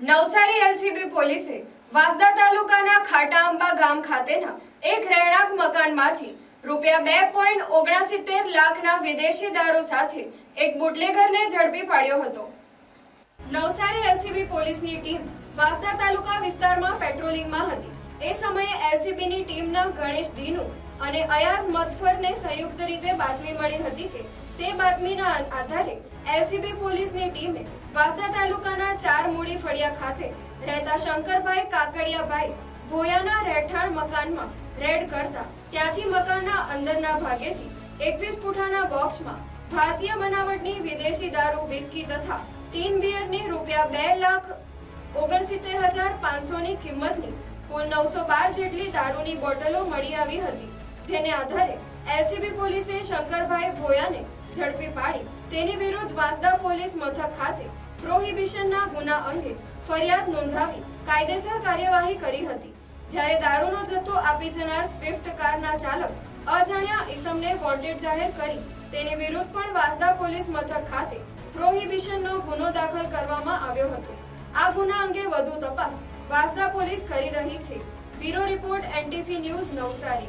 Navsari LCB પોલીસે વાંસદા તાલુકાના ખાટા આંબા ગામ ખાતેના એક રહેણાંક મકાનમાંથી રૂપિયા બે પોઈન્ટ ઓગણસિત્તેર લાખના વિદેશી દારૂ સાથે એક બુટલેગરને ઝડપી પાડ્યો હતો. નવસારી એલસીબી પોલીસની ટીમ વાસદા તાલુકા વિસ્તારમાં પેટ્રોલિંગમાં હતી. એ સમયે એલસીબીની ટીમના ગણેશ દીનુ અને અયાઝ મથફરને સંયુક્ત રીતે બાતમી મળી હતી કે તે બાતમીના આધારે એલસીબી પોલીસની ટીમે વાસદા તાલુકાના ચાર મૂડી ફળિયા ખાતે રહેતા શંકરભાઈ કાકડિયાભાઈ ભોયાના રહેઠાણ મકાનમાં રેડ કરતા ત્યાંથી મકાનના અંદરના ભાગેથી એકવીસ પૂઠાના બોક્સમાં ભારતીય બનાવટની વિદેશી દારૂ, વિસ્કી તથા ટીન બિયરની રૂપિયા બે લાખ ઓગણસિત્તેર હજાર પાંચસોની કિંમતની કુલ નવસો બાર જેટલી દારૂની બોટલો મળી આવી હતી, જેને આધારે એલસીબી પોલીસે શંકરભાઈ ભોયાને ઝડપી પાડી તેની વિરુદ્ધ વાંસદા પોલીસ મથક ખાતે પ્રોહિબિશનના ગુના અંગે ફરિયાદ નોંધાવી કાયદેસર કાર્યવાહી કરી હતી. જ્યારે દારૂનો જથ્થો આપી જનાર સ્વિફ્ટ કારના ચાલક અજાણ્યા ઈસમને વોન્ટેડ જાહેર કરી તેની વિરુદ્ધ પણ વાંસદા પોલીસ મથક ખાતે પ્રોહિબિશનનો ગુનો દાખલ કરવામાં આવ્યો હતો. આ ગુના અંગે વધુ તપાસ વાસદા પોલીસ કરી રહી છે. Bureau report, NTC news Navsari.